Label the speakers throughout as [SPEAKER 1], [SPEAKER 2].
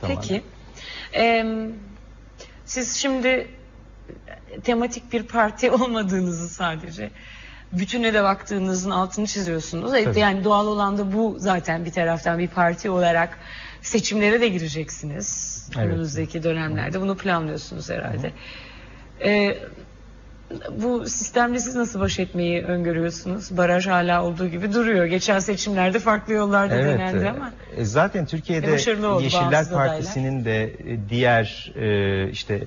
[SPEAKER 1] tamamen.
[SPEAKER 2] Peki. Ee, siz şimdi tematik bir parti olmadığınızı sadece bütüne de baktığınızın altını çiziyorsunuz. Evet,
[SPEAKER 1] Tabii.
[SPEAKER 2] yani doğal olan da bu zaten bir taraftan bir parti olarak seçimlere de gireceksiniz.
[SPEAKER 1] Evet.
[SPEAKER 2] Önümüzdeki dönemlerde bunu planlıyorsunuz herhalde. Ee, bu sistemle siz nasıl baş etmeyi öngörüyorsunuz? Baraj hala olduğu gibi duruyor. Geçen seçimlerde farklı yollarda denendi
[SPEAKER 1] e,
[SPEAKER 2] ama.
[SPEAKER 1] e, zaten Türkiye'de
[SPEAKER 2] E, oldu
[SPEAKER 1] Yeşiller. Partisi'nin de e, diğer e, işte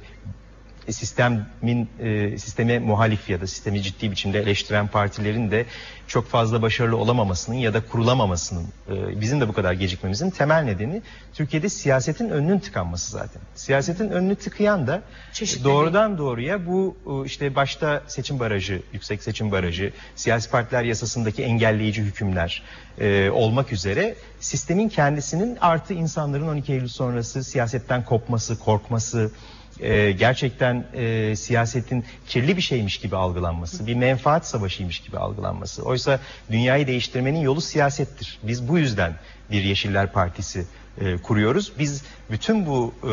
[SPEAKER 1] sistemin e, sisteme muhalif ya da sistemi ciddi biçimde eleştiren partilerin de çok fazla başarılı olamamasının ya da kurulamamasının e, bizim de bu kadar gecikmemizin temel nedeni Türkiye'de siyasetin önünün tıkanması zaten. Siyasetin önünü tıkayan da
[SPEAKER 2] Çeşitli
[SPEAKER 1] doğrudan doğruya bu e, işte başta seçim barajı, yüksek seçim barajı, siyasi partiler yasasındaki engelleyici hükümler e, olmak üzere sistemin kendisinin artı insanların 12 Eylül sonrası siyasetten kopması, korkması, e, gerçekten e, siyasetin kirli bir şeymiş gibi algılanması, bir menfaat savaşıymış gibi algılanması. Oysa dünyayı değiştirmenin yolu siyasettir. Biz bu yüzden bir Yeşiller Partisi e, kuruyoruz. Biz bütün bu e,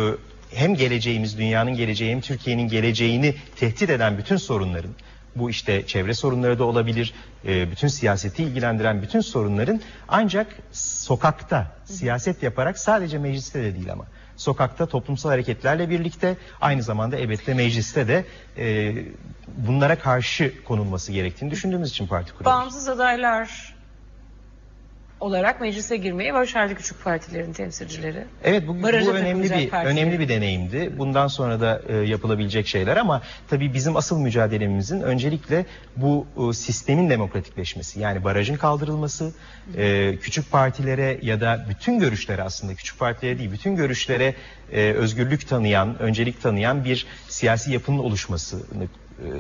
[SPEAKER 1] hem geleceğimiz, dünyanın geleceği hem Türkiye'nin geleceğini tehdit eden bütün sorunların, bu işte çevre sorunları da olabilir, e, bütün siyaseti ilgilendiren bütün sorunların ancak sokakta siyaset yaparak sadece mecliste de değil ama sokakta toplumsal hareketlerle birlikte aynı zamanda elbette mecliste de e, bunlara karşı konulması gerektiğini düşündüğümüz için parti kuruyoruz.
[SPEAKER 2] Bağımsız adaylar olarak meclise girmeyi başardı küçük partilerin temsilcileri.
[SPEAKER 1] Evet bu,
[SPEAKER 2] Baraja
[SPEAKER 1] bu önemli bir
[SPEAKER 2] partiler.
[SPEAKER 1] önemli bir deneyimdi. Bundan sonra da e, yapılabilecek şeyler ama tabii bizim asıl mücadelemizin öncelikle bu e, sistemin demokratikleşmesi. Yani barajın kaldırılması, e, küçük partilere ya da bütün görüşlere aslında küçük partilere değil bütün görüşlere e, özgürlük tanıyan, öncelik tanıyan bir siyasi yapının oluşmasını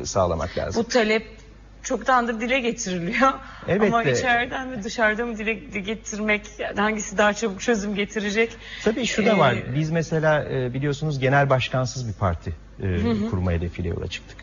[SPEAKER 1] e, sağlamak lazım.
[SPEAKER 2] Bu talep çoktandır dile getiriliyor.
[SPEAKER 1] Elbette.
[SPEAKER 2] Ama içeriden mi dışarıda mı dile getirmek hangisi daha çabuk çözüm getirecek?
[SPEAKER 1] Tabii şu da var.
[SPEAKER 2] Ee,
[SPEAKER 1] Biz mesela e, biliyorsunuz genel başkansız bir parti e, kurma hedefiyle yola çıktık.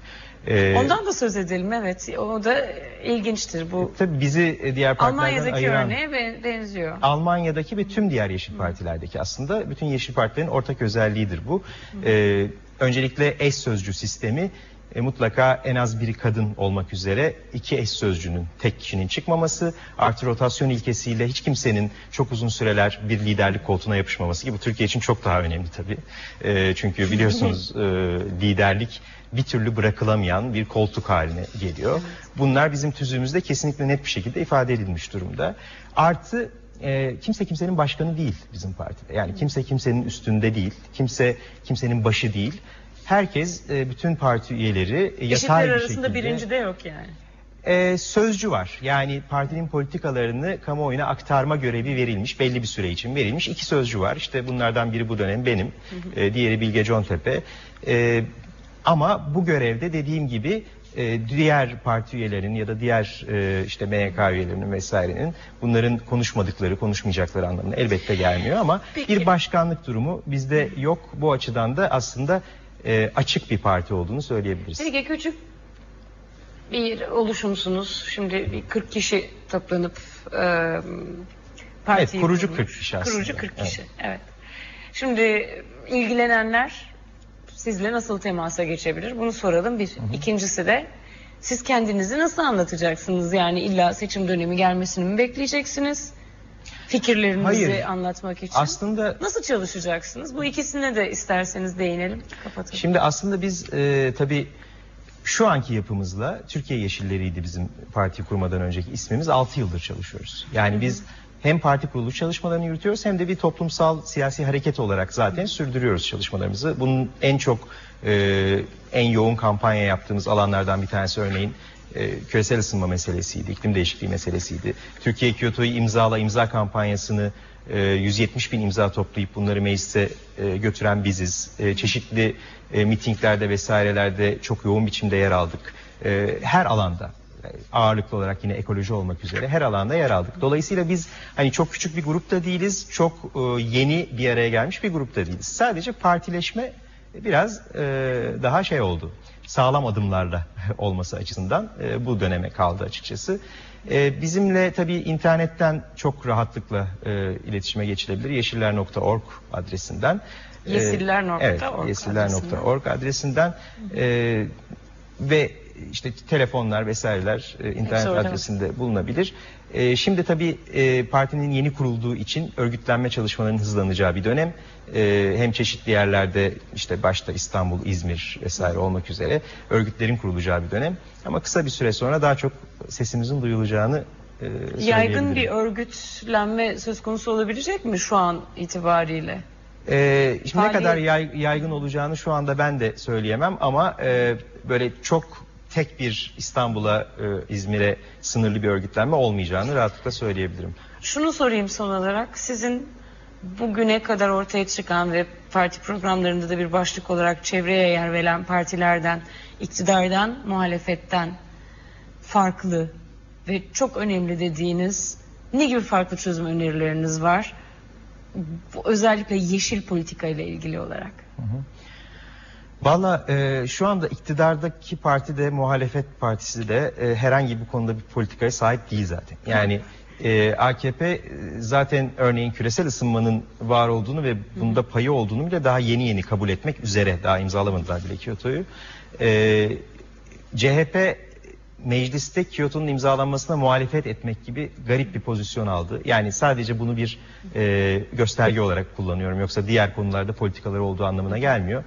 [SPEAKER 1] E,
[SPEAKER 2] Ondan da söz edelim evet. O da ilginçtir bu.
[SPEAKER 1] Tabii bizi diğer partilerden
[SPEAKER 2] Almanya'daki
[SPEAKER 1] ayıran
[SPEAKER 2] örneğe be- benziyor.
[SPEAKER 1] Almanya'daki ve tüm diğer yeşil partilerdeki aslında bütün yeşil partilerin ortak özelliğidir bu. E, öncelikle eş sözcü sistemi e, mutlaka en az biri kadın olmak üzere iki eş sözcünün tek kişinin çıkmaması artı rotasyon ilkesiyle hiç kimsenin çok uzun süreler bir liderlik koltuğuna yapışmaması ki bu Türkiye için çok daha önemli tabii. E, çünkü biliyorsunuz e, liderlik bir türlü bırakılamayan bir koltuk haline geliyor. Bunlar bizim tüzüğümüzde kesinlikle net bir şekilde ifade edilmiş durumda. Artı e, kimse kimsenin başkanı değil bizim partide. Yani kimse kimsenin üstünde değil. Kimse kimsenin başı değil. Herkes e, bütün parti üyeleri e, yatay bir
[SPEAKER 2] arasında
[SPEAKER 1] şekilde
[SPEAKER 2] birinci de yok yani.
[SPEAKER 1] e, sözcü var. Yani partinin politikalarını kamuoyuna aktarma görevi verilmiş. Belli bir süre için verilmiş. İki sözcü var. İşte bunlardan biri bu dönem benim. E, diğeri Bilge Contepe. E, ama bu görevde dediğim gibi e, diğer parti üyelerinin ya da diğer e, işte MYK üyelerinin vesairenin bunların konuşmadıkları, konuşmayacakları anlamına elbette gelmiyor ama
[SPEAKER 2] Peki.
[SPEAKER 1] bir başkanlık durumu bizde yok. Bu açıdan da aslında e, açık bir parti olduğunu söyleyebiliriz.
[SPEAKER 2] Peki küçük bir oluşumsunuz. Şimdi bir 40 kişi toplanıp e, partiyi
[SPEAKER 1] Evet, kurucu
[SPEAKER 2] kurmuş.
[SPEAKER 1] 40 kişi aslında.
[SPEAKER 2] Kurucu 40
[SPEAKER 1] Evet.
[SPEAKER 2] kişi. Evet. Şimdi ilgilenenler sizle nasıl temasa geçebilir? Bunu soralım bir. İkincisi de siz kendinizi nasıl anlatacaksınız? Yani illa seçim dönemi gelmesini mi bekleyeceksiniz? Fikirlerinizi
[SPEAKER 1] Hayır.
[SPEAKER 2] anlatmak için.
[SPEAKER 1] Aslında
[SPEAKER 2] Nasıl çalışacaksınız? Bu ikisine de isterseniz değinelim. Kapatalım.
[SPEAKER 1] Şimdi aslında biz e, tabii şu anki yapımızla Türkiye Yeşilleri'ydi bizim parti kurmadan önceki ismimiz 6 yıldır çalışıyoruz. Yani biz hem parti kuruluş çalışmalarını yürütüyoruz hem de bir toplumsal siyasi hareket olarak zaten sürdürüyoruz çalışmalarımızı. Bunun en çok e, en yoğun kampanya yaptığımız alanlardan bir tanesi örneğin e, küresel ısınma meselesiydi, iklim değişikliği meselesiydi. Türkiye Kyoto'yu imzala imza kampanyasını e, 170 bin imza toplayıp bunları meclise e, götüren biziz. E, çeşitli e, mitinglerde vesairelerde çok yoğun biçimde yer aldık. E, her alanda ağırlıklı olarak yine ekoloji olmak üzere her alanda yer aldık. Dolayısıyla biz hani çok küçük bir grupta değiliz, çok e, yeni bir araya gelmiş bir grupta değiliz. Sadece partileşme biraz e, daha şey oldu. Sağlam adımlarla olması açısından e, bu döneme kaldı açıkçası. E, bizimle tabii internetten çok rahatlıkla e, iletişime geçilebilir. Yeşiller.org adresinden.
[SPEAKER 2] Yeşiller.org
[SPEAKER 1] evet,
[SPEAKER 2] adresinden.
[SPEAKER 1] yeşiller.org adresinden e, ve işte telefonlar vesaireler e, internet
[SPEAKER 2] orada.
[SPEAKER 1] adresinde bulunabilir. E, şimdi tabii e, partinin yeni kurulduğu için örgütlenme çalışmalarının hızlanacağı bir dönem. E, hem çeşitli yerlerde işte başta İstanbul, İzmir vesaire olmak üzere örgütlerin kurulacağı bir dönem. Ama kısa bir süre sonra daha çok sesimizin duyulacağını e,
[SPEAKER 2] Yaygın bir örgütlenme söz konusu olabilecek mi şu an itibariyle?
[SPEAKER 1] Ee, şimdi ne kadar yay- yaygın olacağını şu anda ben de söyleyemem ama e, böyle çok tek bir İstanbul'a, e, İzmir'e sınırlı bir örgütlenme olmayacağını rahatlıkla söyleyebilirim.
[SPEAKER 2] Şunu sorayım son olarak. Sizin bugüne kadar ortaya çıkan ve parti programlarında da bir başlık olarak çevreye yer veren partilerden, iktidardan, muhalefetten farklı ve çok önemli dediğiniz ne gibi farklı çözüm önerileriniz var? Bu, özellikle yeşil politika ile ilgili olarak.
[SPEAKER 1] Valla e, şu anda iktidardaki parti de muhalefet partisi de e, herhangi bir konuda bir politikaya sahip değil zaten. Yani e, AKP e, zaten örneğin küresel ısınmanın var olduğunu ve bunda payı olduğunu bile daha yeni yeni kabul etmek üzere daha imzalamadılar bile Kyoto'yu. E, CHP mecliste Kyoto'nun imzalanmasına muhalefet etmek gibi garip bir pozisyon aldı. Yani sadece bunu bir e, gösterge olarak kullanıyorum. Yoksa diğer konularda politikaları olduğu anlamına gelmiyor.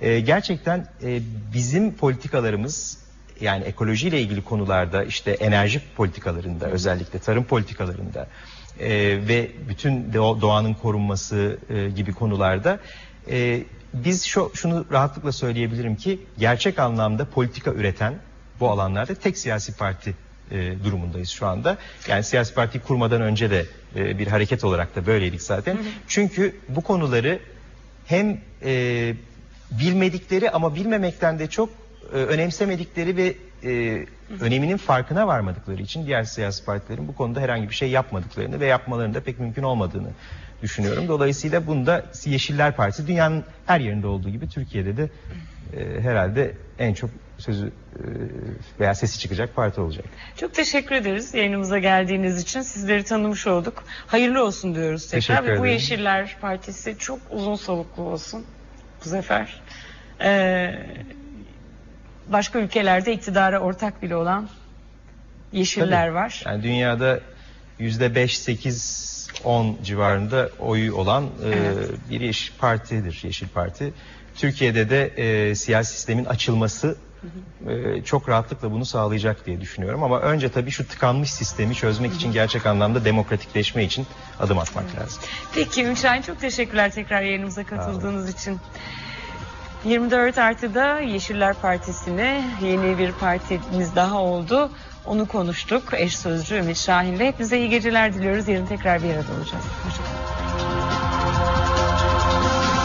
[SPEAKER 1] E, gerçekten e, bizim politikalarımız yani ekolojiyle ilgili konularda işte enerji politikalarında özellikle tarım politikalarında e, ve bütün doğa- doğanın korunması e, gibi konularda e, biz şu, şunu rahatlıkla söyleyebilirim ki gerçek anlamda politika üreten bu alanlarda tek siyasi parti e, durumundayız şu anda. Yani siyasi parti kurmadan önce de e, bir hareket olarak da böyleydik zaten. Çünkü bu konuları hem e, bilmedikleri ama bilmemekten de çok e, önemsemedikleri ve e, öneminin farkına varmadıkları için diğer siyasi partilerin bu konuda herhangi bir şey yapmadıklarını ve yapmalarının da pek mümkün olmadığını düşünüyorum. Dolayısıyla bunda Yeşiller Partisi dünyanın her yerinde olduğu gibi Türkiye'de de e, herhalde en çok sözü e, veya sesi çıkacak parti olacak.
[SPEAKER 2] Çok teşekkür ederiz yayınımıza geldiğiniz için. Sizleri tanımış olduk. Hayırlı olsun diyoruz tekrar.
[SPEAKER 1] Teşekkür
[SPEAKER 2] Ve bu
[SPEAKER 1] ederim.
[SPEAKER 2] Yeşiller Partisi çok uzun soluklu olsun bu sefer. Ee, başka ülkelerde iktidara ortak bile olan Yeşiller
[SPEAKER 1] Tabii.
[SPEAKER 2] var.
[SPEAKER 1] Yani dünyada yüzde 5, 8, 10 civarında oyu olan e,
[SPEAKER 2] Evet.
[SPEAKER 1] bir yeşil partidir, Yeşil Parti. Türkiye'de de e, siyasi sistemin açılması e, çok rahatlıkla bunu sağlayacak diye düşünüyorum. Ama önce tabii şu tıkanmış sistemi çözmek için gerçek anlamda demokratikleşme için adım atmak lazım.
[SPEAKER 2] Peki Ümit Şahin çok teşekkürler tekrar yayınımıza katıldığınız için. 24 artıda Yeşiller Partisi'ne yeni bir partimiz daha oldu. Onu konuştuk. Eş sözcü Ümit Şahin'le. Hepinize iyi geceler diliyoruz. Yarın tekrar bir arada olacağız. Hoşçakalın.